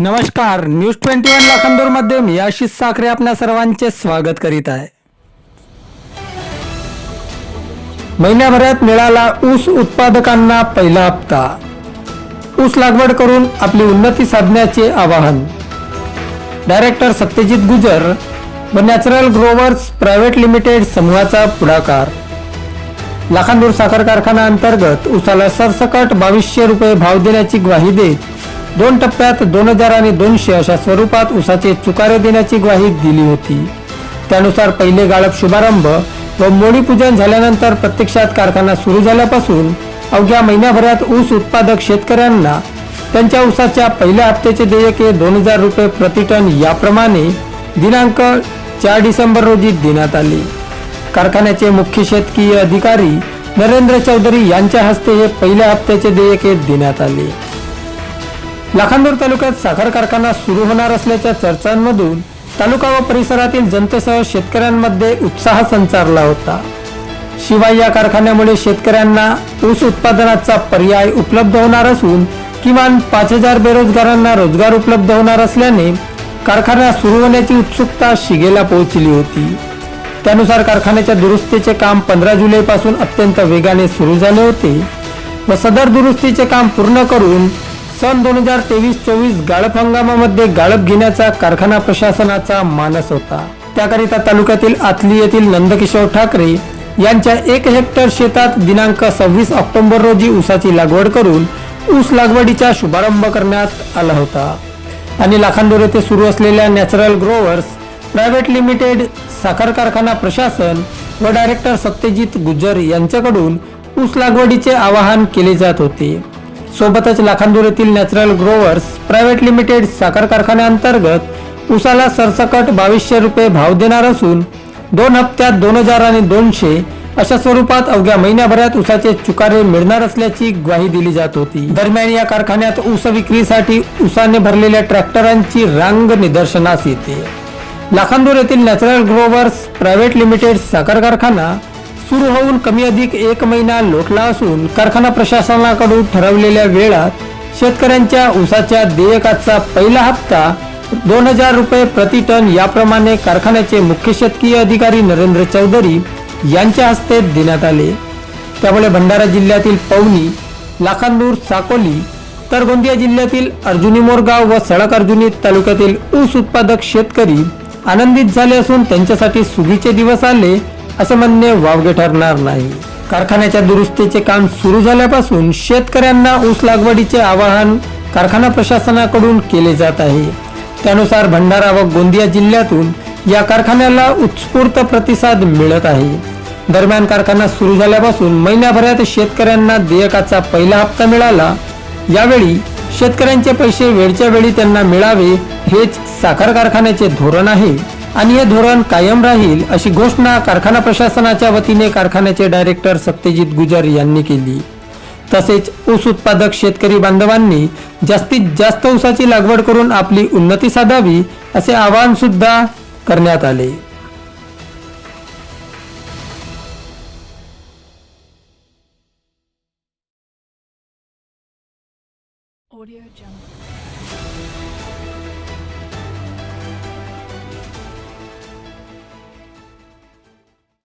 नमस्कार news twenty one लाखांदूरमध्ये मी आशिष साखरे आपल्या सर्वांचे स्वागत करीत आहे. महिन्याभरात मिळाला ऊस उत्पादकांना पहिला हप्ता. ऊस लागवड करून आपली उन्नती साधण्याचे आवाहन. डायरेक्टर सत्यजित गुजर व नॅचरल ग्रोवर्स प्रायव्हेट लिमिटेड समूहाचा पुढाकार. लाखांदूर साखर कारखाना अंतर्गत उसाला सरसकट बावीसशे रुपये भाव देण्याची ग्वाही देत दोन टप्प्यात दोन हजार आणि दोनशे अशा स्वरूपात उसाचे चुकारे देण्याची ग्वाही दिली होती. त्यानुसार पहिले गाळप शुभारंभ व मोडी पूजन झाल्यानंतर प्रत्यक्षात कारखाना सुरू झाल्यापासून अवघ्या महिन्याभरात ऊस उत्पादक शेतकऱ्यांना त्यांच्या ऊसाच्या पहिल्या हप्त्याचे देयके दोन हजार रुपये प्रतिटन याप्रमाणे दिनांक चार डिसेंबर रोजी देण्यात आले. कारखान्याचे मुख्य शेतकीय अधिकारी नरेंद्र चौधरी यांच्या हस्ते हे पहिल्या हप्त्याचे देयके देण्यात आले. लाखांदूर तालुक्यात साखर कारखाना सुरू होणार असल्याच्या चर्चांमधून तालुका व परिसरातील जनतेसह शेतकऱ्यांमध्ये उत्साह संचारला होता. शिवाय या कारखान्यामुळे शेतकऱ्यांना ऊस उत्पादनाचा पर्याय उपलब्ध होणार असून किमान पाच हजार बेरोजगारांना रोजगार उपलब्ध होणार असल्याने कारखाना सुरू होण्याची उत्सुकता शिगेला पोहोचली होती. त्यानुसार कारखान्याच्या दुरुस्तीचे काम पंधरा जुलैपासून अत्यंत वेगाने सुरू झाले होते व सदर दुरुस्तीचे काम पूर्ण करून सन दोन हजार तेवीस चोवीस गाळप हंगामामध्ये गाळप घेण्याचा कारखाना प्रशासनाचा मानस होता. त्याकरिता तालुक्यातील आतली येथील नंदकिशोर ठाकरे यांच्या एक हेक्टर शेतात दिनांक सव्वीस ऑक्टोबर रोजी ऊसाची लागवड करून ऊस लागवडीचा शुभारंभ करण्यात आला होता. आणि लाखांदूर येथे सुरू असलेल्या नॅचरल ग्रोवर्स प्रायव्हेट लिमिटेड साखर कारखाना प्रशासन व डायरेक्टर सत्यजित गुज्जर यांच्याकडून ऊस लागवडीचे आवाहन केले जात होते. सोबतच लाखांदूर येथील नॅचरल ग्रोवर्स प्रायव्हेट लिमिटेड साखर कारखान्याअंतर्गत उसाला सरसकट बावीसशे रुपये भाव देणार असून दोन हप्त्यात दोन हजार आणि दोनशे अशा स्वरूपात अवघ्या महिन्याभरात उसाचे चुकारे मिळणार असल्याची ग्वाही दिली जात होती. दरम्यान या कारखान्यात ऊस विक्रीसाठी ऊसाने भरलेल्या ट्रॅक्टरांची रांग निदर्शनास येते. लाखांदूर येथील नॅचरल ग्रोवर्स प्रायव्हेट लिमिटेड साखर कारखाना सुरू होऊन कमी अधिक एक महिना लोटला असून कारखाना प्रशासनाकडून ठरवलेल्या वेळात शेतकऱ्यांच्या ऊसाच्या देयकाचा पहिला हप्ता दोन हजार रुपये प्रति टन याप्रमाणे कारखान्याचे मुख्य शेतकीय अधिकारी नरेंद्र चौधरी यांच्या हस्ते देण्यात आले. त्यामुळे भंडारा जिल्ह्यातील पवनी लाखांदूर साकोली तर गोंदिया जिल्ह्यातील अर्जुनी मोरगाव व सडक अर्जुनी तालुक्यातील ऊस उत्पादक शेतकरी आनंदित झाले असून त्यांच्यासाठी सुगीचे दिवस आले. असे म्हणणे वावगे ठरणार नाही. कारखान्याच्या दुरुस्तीचे काम सुरू झाल्यापासून शेतकऱ्यांना ऊस लागवडीचे आवाहन कारखाना प्रशासनाकडून केले जात आहे. त्यानुसार भंडारा व गोंदिया जिल्ह्यातून या कारखान्याला उत्स्फूर्त प्रतिसाद मिळत आहे. दरम्यान कारखाना सुरू झाल्यापासून महिन्याभरात शेतकऱ्यांना देयकाचा पहिला हप्ता मिळाला. यावेळी शेतकऱ्यांचे पैसे वेळच्या वेळी त्यांना मिळावे हेच साखर कारखान्याचे धोरण आहे. आणि हे धोरण कायम राहील अशी घोषणा कारखाना प्रशासनाच्या वतीने कारखान्याचे डायरेक्टर सत्यजित गुजर यांनी केली तसेच ऊस उत्पादक शेतकरी बांधवांनी जास्तीत जास्त ऊसाची लागवड करून आपली उन्नती साधावी असे आवाहन सुद्धा करण्यात आले Audio Jungle.